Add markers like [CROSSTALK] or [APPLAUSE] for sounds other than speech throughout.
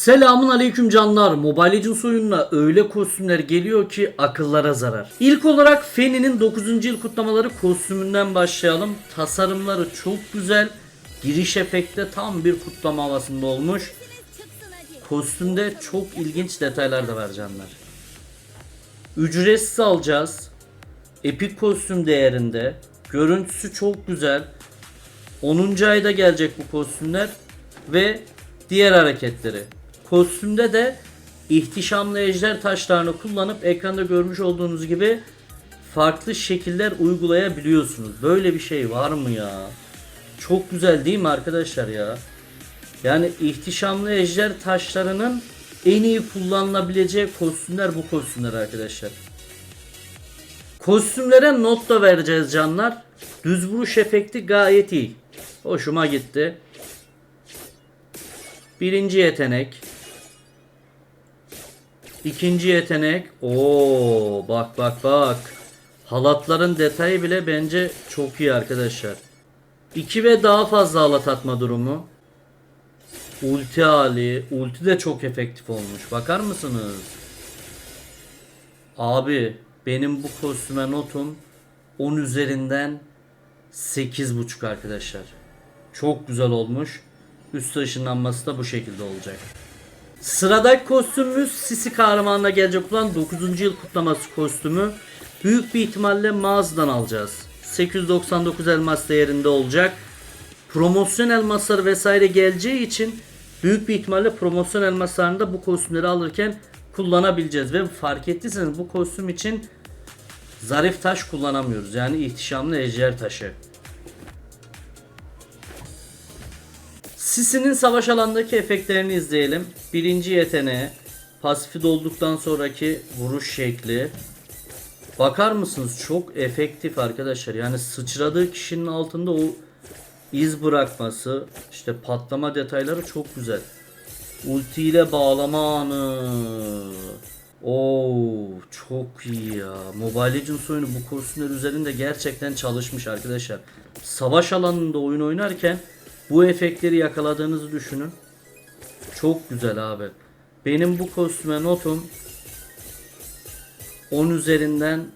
Selamun aleyküm canlar. Mobile Legends oyununa öyle kostümler geliyor ki akıllara zarar. İlk olarak Feni'nin 9. yıl kutlamaları kostümünden başlayalım. Tasarımları çok güzel. Giriş efekte tam bir kutlama havasında olmuş. Kostümde çok ilginç detaylar da var canlar. Ücretsiz alacağız. Epik kostüm değerinde. Görüntüsü çok güzel. 10. ayda gelecek bu kostümler ve diğer hareketleri. Kostümde de ihtişamlı ejder taşlarını kullanıp ekranda görmüş olduğunuz gibi farklı şekiller uygulayabiliyorsunuz. Böyle bir şey var mı ya? Çok güzel değil mi arkadaşlar ya? Yani ihtişamlı ejder taşlarının en iyi kullanılabileceği kostümler bu kostümler arkadaşlar. Kostümlere not da vereceğiz canlar. Düz vuruş efekti gayet iyi. Hoşuma gitti. Birinci yetenek. İkinci yetenek. Oo, bak bak bak. Halatların detayı bile bence çok iyi arkadaşlar. 2 ve daha fazla halat atma durumu. Ulti hali. Ulti de çok efektif olmuş. Bakar mısınız? Abi benim bu kostüme notum 10 üzerinden 8.5 arkadaşlar. Çok güzel olmuş. Üst ışınlanması da bu şekilde olacak. Sıradaki kostümümüz Sisi kahramanına gelecek olan 9. yıl kutlaması kostümü. Büyük bir ihtimalle mağazadan alacağız. 899 elmas değerinde olacak. Promosyon elmasları vesaire geleceği için büyük bir ihtimalle promosyon elmaslarını da bu kostümleri alırken kullanabileceğiz. Ve fark ettiyseniz bu kostüm için zarif taş kullanamıyoruz. Yani ihtişamlı ejder taşı. Sisi'nin savaş alandaki efektlerini izleyelim. Birinci yeteneği, pasifi dolduktan sonraki vuruş şekli. Bakar mısınız? Çok efektif arkadaşlar. Yani sıçradığı kişinin altında o iz bırakması, işte patlama detayları çok güzel. Ulti ile bağlama anı. Oo çok iyi ya. Mobile Legends oyunu bu kostümler üzerinde gerçekten çalışmış arkadaşlar. Savaş alanında oyun oynarken bu efektleri yakaladığınızı düşünün. Çok güzel abi. Benim bu kostüme notum 10 üzerinden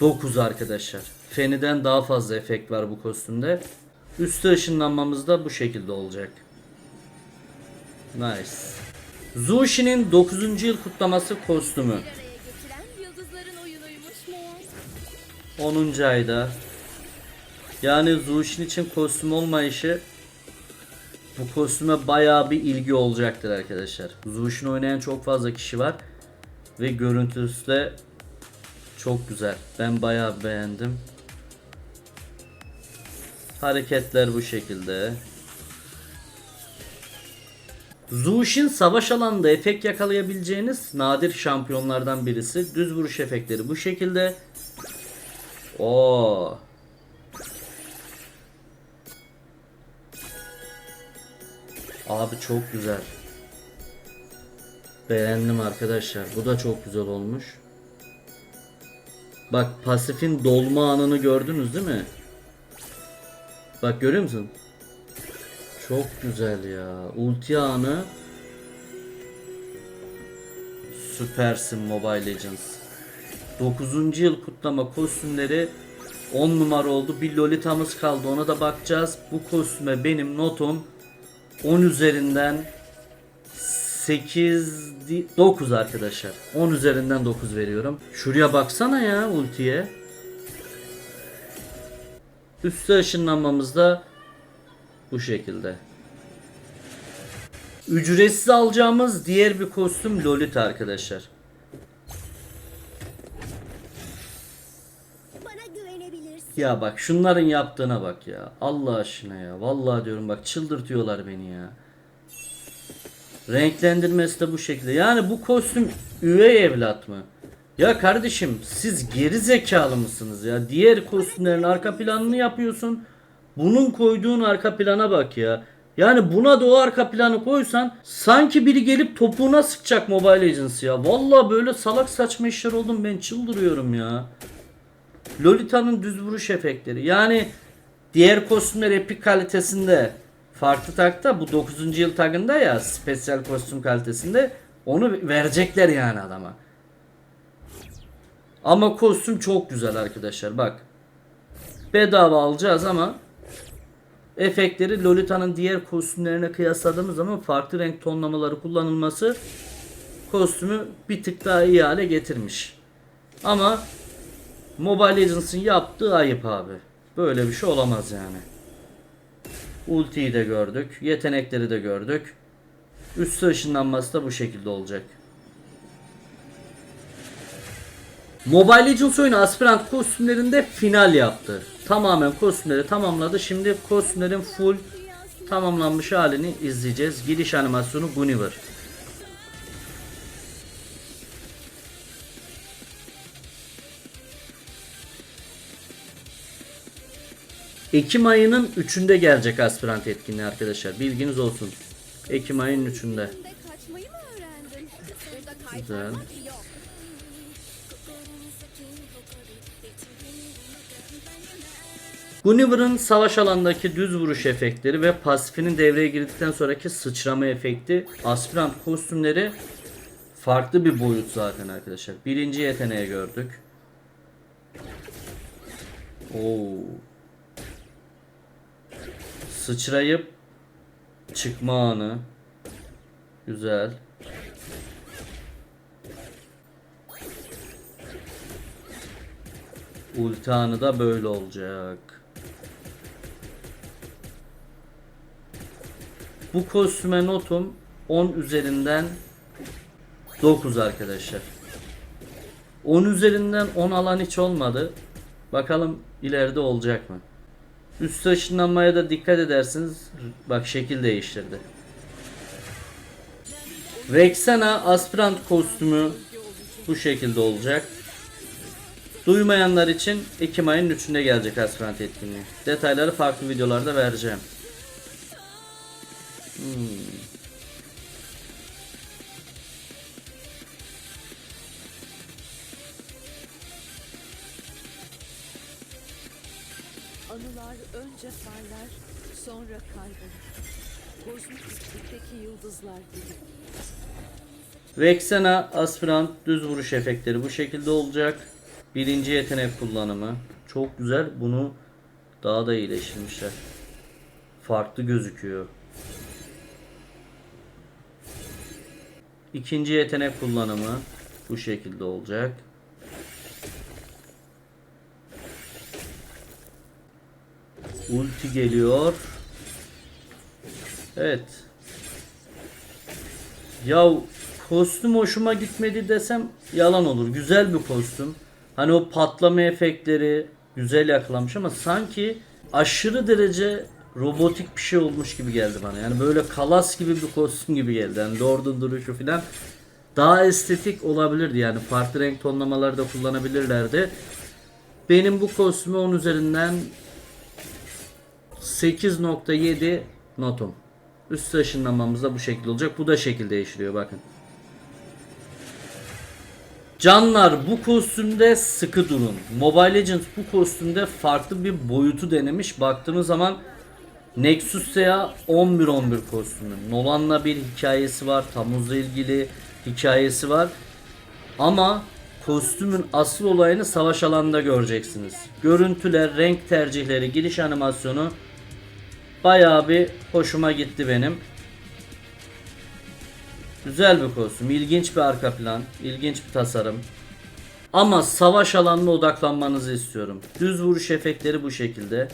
9 arkadaşlar. Feni'den daha fazla efekt var bu kostümde. Üstü ışınlanmamız da bu şekilde olacak. Nice. Zushi'nin 9. yıl kutlaması kostümü. Bir araya getiren yıldızların oyunuymuş meğer. 10. ayda. Yani Zushin için kostüm olmayışı bu kostüme bayağı bir ilgi olacaktır arkadaşlar. Zushin oynayan çok fazla kişi var ve görüntüsü de çok güzel. Ben bayağı beğendim. Hareketler bu şekilde. Zushin savaş alanında efekt yakalayabileceğiniz nadir şampiyonlardan birisi. Düz vuruş efektleri bu şekilde. Oo. Abi çok güzel. Beğendim arkadaşlar. Bu da çok güzel olmuş. Bak pasifin dolma anını gördünüz değil mi? Bak görüyor musun? Çok güzel ya. Ulti anı. Süpersin Mobile Legends. 9. yıl kutlama kostümleri 10 numara oldu. Bir Lolita'mız kaldı. Ona da bakacağız. Bu kostüme benim notum 10 üzerinden 8 di- 9 arkadaşlar. 10 üzerinden 9 veriyorum. Şuraya baksana ya ultiye. Üste ışınlanmamız da bu şekilde. Ücretsiz alacağımız diğer bir kostüm Lolita arkadaşlar. Ya bak şunların yaptığına bak ya. Allah aşkına ya. Vallahi diyorum bak çıldırtıyorlar beni ya. Renklendirmesi de bu şekilde. Yani bu kostüm üvey evlat mı? Ya kardeşim siz geri zekalı mısınız ya? Diğer kostümlerin arka planını yapıyorsun. Bunun koyduğun arka plana bak ya. Yani buna da o arka planı koysan sanki biri gelip topuğuna sıkacak Mobile Legends ya. Vallahi böyle salak saçma işler oldum ben çıldırıyorum ya. Lolita'nın düz vuruş efektleri. Yani diğer kostümler epik kalitesinde farklı takta bu 9. yıl tagında ya spesyal kostüm kalitesinde onu verecekler yani adama. Ama kostüm çok güzel arkadaşlar bak. Bedava alacağız ama efektleri Lolita'nın diğer kostümlerine kıyasladığımız zaman farklı renk tonlamaları kullanılması kostümü bir tık daha iyi hale getirmiş. Ama Mobile Legends'ın yaptığı ayıp abi. Böyle bir şey olamaz yani. Ultiyi de gördük. Yetenekleri de gördük. Üstü ışınlanması da bu şekilde olacak. Mobile Legends oyunu aspirant kostümlerinde final yaptı. Tamamen kostümleri tamamladı. Şimdi kostümlerin full tamamlanmış halini izleyeceğiz. Giriş animasyonu Gunniver. Ekim ayının 3'ünde gelecek aspirant etkinliği arkadaşlar. Bilginiz olsun. Ekim ayının 3'ünde. Şimdi kaçmayı mı öğrendin? Burada kaytarmak yok. Gunniver'ın savaş alandaki düz vuruş efektleri ve pasifinin devreye girdikten sonraki sıçrama efekti aspirant kostümleri farklı bir boyut zaten arkadaşlar. Birinci yeteneği gördük. Oo. Sıçrayıp çıkma anı. Güzel. Ulti anı da böyle olacak. Bu kostüme notum 10 üzerinden 9 arkadaşlar. 10 üzerinden 10 alan hiç olmadı. Bakalım ileride olacak mı? Üst ışınlanmaya da dikkat edersiniz. Bak şekil değiştirdi. Rexana aspirant kostümü bu şekilde olacak. Duymayanlar için Ekim ayının 3'ünde gelecek aspirant etkinliği. Detayları farklı videolarda vereceğim. Hmm. Yıldızlar gibi. Vexena aspirant düz vuruş efektleri bu şekilde olacak. Birinci yetenek kullanımı. Çok güzel. Bunu daha da iyileştirmişler. Farklı gözüküyor. İkinci yetenek kullanımı bu şekilde olacak. Ulti geliyor. Evet. Ya kostüm hoşuma gitmedi desem yalan olur. Güzel bir kostüm. Hani o patlama efektleri güzel yakalamış ama sanki aşırı derece robotik bir şey olmuş gibi geldi bana. Yani böyle kalas gibi bir kostüm gibi geldi. Yani Lord'un duruşu falan daha estetik olabilirdi yani farklı renk tonlamaları da kullanabilirlerdi. Benim bu kostüme 10 üzerinden 8.7 notum. Üst ışınlamamız da bu şekilde olacak. Bu da şekil değiştiriyor bakın. Canlar bu kostümde sıkı durun. Mobile Legends bu kostümde farklı bir boyutu denemiş. Baktığımız zaman Nexus ya 11-11 kostümü. Nolan'la bir hikayesi var. Tamuz'la ilgili hikayesi var. Ama kostümün asıl olayını savaş alanında göreceksiniz. Görüntüler, renk tercihleri, giriş animasyonu bayağı bir hoşuma gitti benim. Güzel bir kostüm, ilginç bir arka plan, ilginç bir tasarım. Ama savaş alanına odaklanmanızı istiyorum. Düz vuruş efektleri bu şekilde.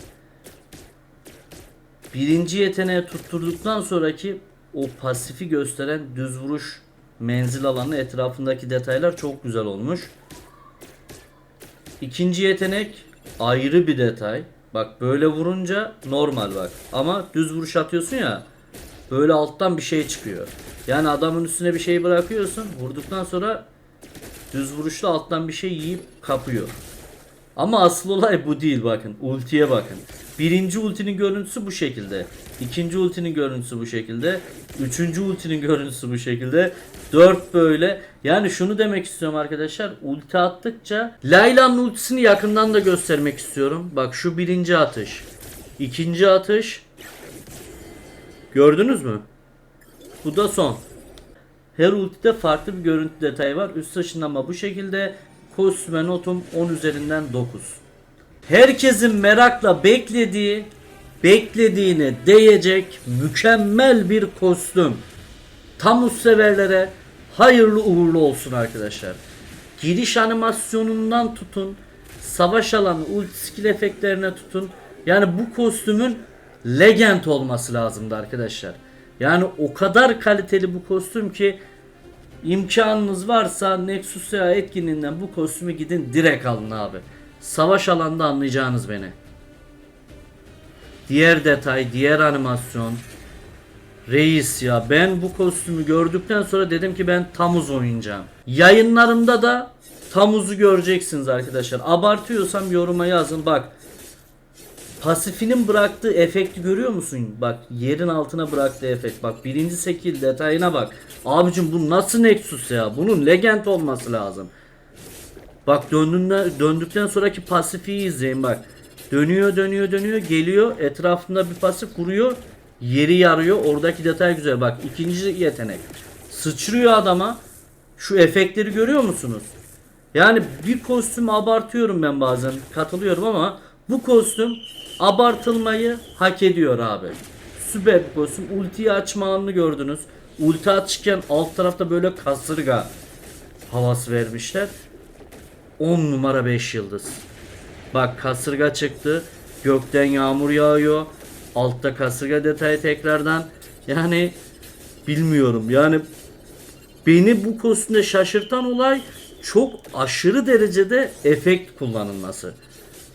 Birinci yeteneğe tutturduktan sonraki o pasifi gösteren düz vuruş menzil alanı etrafındaki detaylar çok güzel olmuş. İkinci yetenek ayrı bir detay. Bak böyle vurunca normal bak. Ama düz vuruş atıyorsun ya. Böyle alttan bir şey çıkıyor. Yani adamın üstüne bir şey bırakıyorsun. Vurduktan sonra düz vuruşla alttan bir şey yiyip kapıyor. Ama asıl olay bu değil bakın. Ultiye bakın. Birinci ultinin görüntüsü bu şekilde. İkinci ultinin görüntüsü bu şekilde. Üçüncü ultinin görüntüsü bu şekilde. Dört böyle. Yani şunu demek istiyorum arkadaşlar. Ulti attıkça Layla'nın ultisini yakından da göstermek istiyorum. Bak şu birinci atış. ikinci atış. Gördünüz mü? Bu da son. Her ultide farklı bir görüntü detayı var. Üst ışınlanma bu şekilde. Kostüme notum 10 üzerinden 9. Herkesin merakla beklediği, beklediğine değecek mükemmel bir kostüm. Tamus severlere hayırlı uğurlu olsun arkadaşlar. Giriş animasyonundan tutun, savaş alanı, ulti skill efektlerine tutun. Yani bu kostümün legend olması lazımdı arkadaşlar. Yani o kadar kaliteli bu kostüm ki imkanınız varsa Nexus ya etkinliğinden bu kostümü gidin direkt alın abi. Savaş alanda anlayacağınız beni. Diğer detay, diğer animasyon. Reis ya ben bu kostümü gördükten sonra dedim ki ben Tamuz oynayacağım. Yayınlarımda da Tamuz'u göreceksiniz arkadaşlar. Abartıyorsam yoruma yazın bak. Pasifinin bıraktığı efekti görüyor musun? Bak yerin altına bıraktığı efekt. Bak birinci sekil detayına bak. Abicim bu nasıl Nexus ya? Bunun legend olması lazım. Bak döndüğünden, döndükten sonraki pasifiyi izleyin bak. Dönüyor dönüyor dönüyor geliyor etrafında bir pasif vuruyor. Yeri yarıyor. Oradaki detay güzel. Bak ikinci yetenek. Sıçrıyor adama. Şu efektleri görüyor musunuz? Yani bir kostüm abartıyorum ben bazen. Katılıyorum ama bu kostüm abartılmayı hak ediyor abi. Süper bir kostüm. Ultiyi açma anını gördünüz. Ulti açırken alt tarafta böyle kasırga havası vermişler. 10 numara 5 yıldız. Bak kasırga çıktı. Gökten yağmur yağıyor. Altta kasırga detayı tekrardan. Yani bilmiyorum. Yani beni bu kostümde şaşırtan olay çok aşırı derecede efekt kullanılması.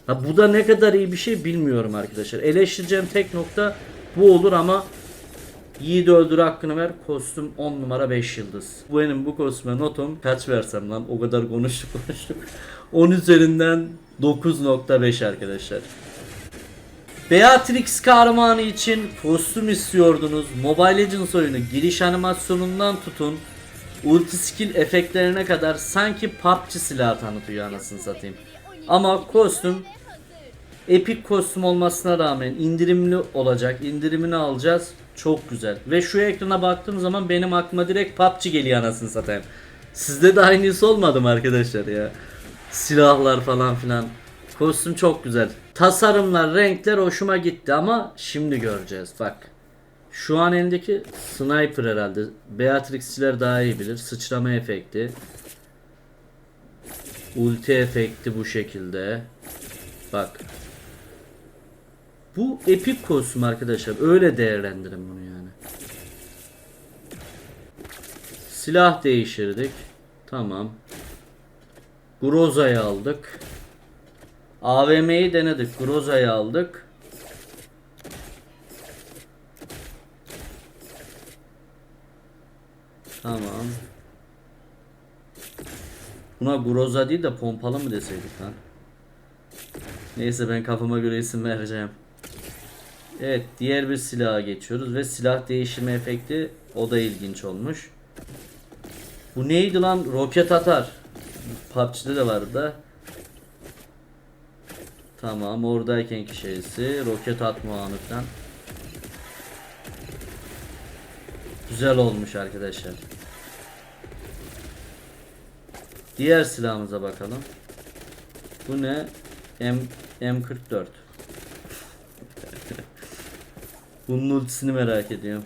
Ha, bu da ne kadar iyi bir şey bilmiyorum arkadaşlar. Eleştireceğim tek nokta bu olur ama Yiğit öldür hakkını ver. Kostüm 10 numara 5 yıldız. Bu benim bu kostüme notum kaç versem lan o kadar konuştuk [LAUGHS] konuştuk. 10 üzerinden 9.5 arkadaşlar. Beatrix kahramanı için kostüm istiyordunuz. Mobile Legends oyunu giriş animasyonundan tutun. Ulti skill efektlerine kadar sanki PUBG silahı tanıtıyor anasını satayım. Ama kostüm Epic kostüm olmasına rağmen indirimli olacak. İndirimini alacağız. Çok güzel. Ve şu ekrana baktığım zaman benim aklıma direkt PUBG geliyor anasını satayım. Sizde de aynısı olmadı mı arkadaşlar ya? Silahlar falan filan. Kostüm çok güzel. Tasarımlar, renkler hoşuma gitti ama şimdi göreceğiz. Bak. Şu an elindeki sniper herhalde. Beatrix'çiler daha iyi bilir. Sıçrama efekti. Ulti efekti bu şekilde. Bak. Bu epik kostüm arkadaşlar. Öyle değerlendirin bunu yani. Silah değiştirdik. Tamam. Groza'yı aldık. AVM'yi denedik. Groza'yı aldık. Tamam. Buna Groza değil de pompalı mı deseydik lan? Neyse ben kafama göre isim vereceğim. Evet diğer bir silaha geçiyoruz ve silah değiştirme efekti o da ilginç olmuş. Bu neydi lan? Roket atar. PUBG'de de vardı da. Tamam oradaykenki şeysi roket atma anı falan. Güzel olmuş arkadaşlar. Diğer silahımıza bakalım. Bu ne? M M44. Bunun ultisini merak ediyorum.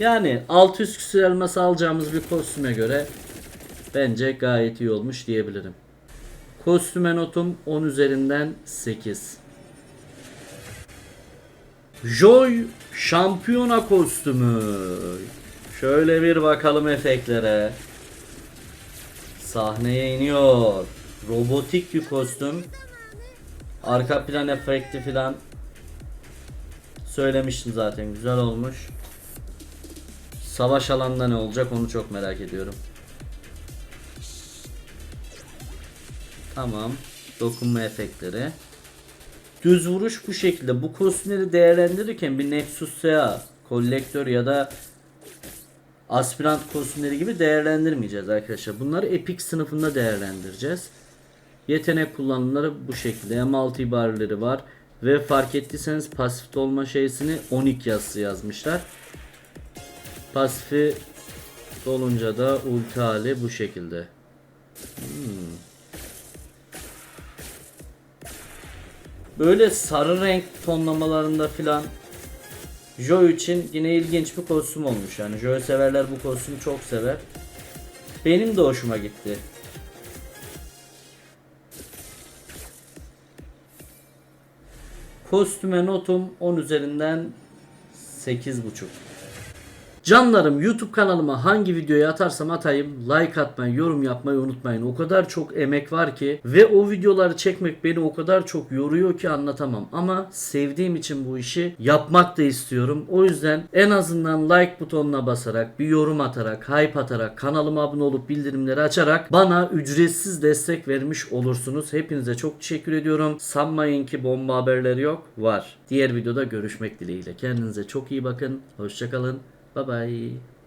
Yani 600 küsur elması alacağımız bir kostüme göre bence gayet iyi olmuş diyebilirim. Kostüme notum 10 üzerinden 8. Joy şampiyona kostümü. Şöyle bir bakalım efektlere. Sahneye iniyor. Robotik bir kostüm. Arka plan efekti filan söylemiştim zaten. Güzel olmuş. Savaş alanında ne olacak onu çok merak ediyorum. Tamam. Dokunma efektleri. Düz vuruş bu şekilde. Bu kostümleri değerlendirirken bir Nexus ya, kolektör ya da aspirant kostümleri gibi değerlendirmeyeceğiz arkadaşlar. Bunları epic sınıfında değerlendireceğiz. Yetenek kullanımları bu şekilde. M6 ibarileri var. Ve fark ettiyseniz pasifte olma şeysini 12 yazısı yazmışlar. Pasifi dolunca da ulti hali bu şekilde. Hmm. Böyle sarı renk tonlamalarında filan Joe için yine ilginç bir kostüm olmuş. Yani Joe severler bu kostümü çok sever. Benim de hoşuma gitti. Kostüme notum 10 üzerinden 8,5. Canlarım YouTube kanalıma hangi videoyu atarsam atayım like atmayı, yorum yapmayı unutmayın. O kadar çok emek var ki ve o videoları çekmek beni o kadar çok yoruyor ki anlatamam. Ama sevdiğim için bu işi yapmak da istiyorum. O yüzden en azından like butonuna basarak, bir yorum atarak, hype atarak, kanalıma abone olup bildirimleri açarak bana ücretsiz destek vermiş olursunuz. Hepinize çok teşekkür ediyorum. Sanmayın ki bomba haberleri yok. Var. Diğer videoda görüşmek dileğiyle. Kendinize çok iyi bakın. Hoşçakalın. Bye bye.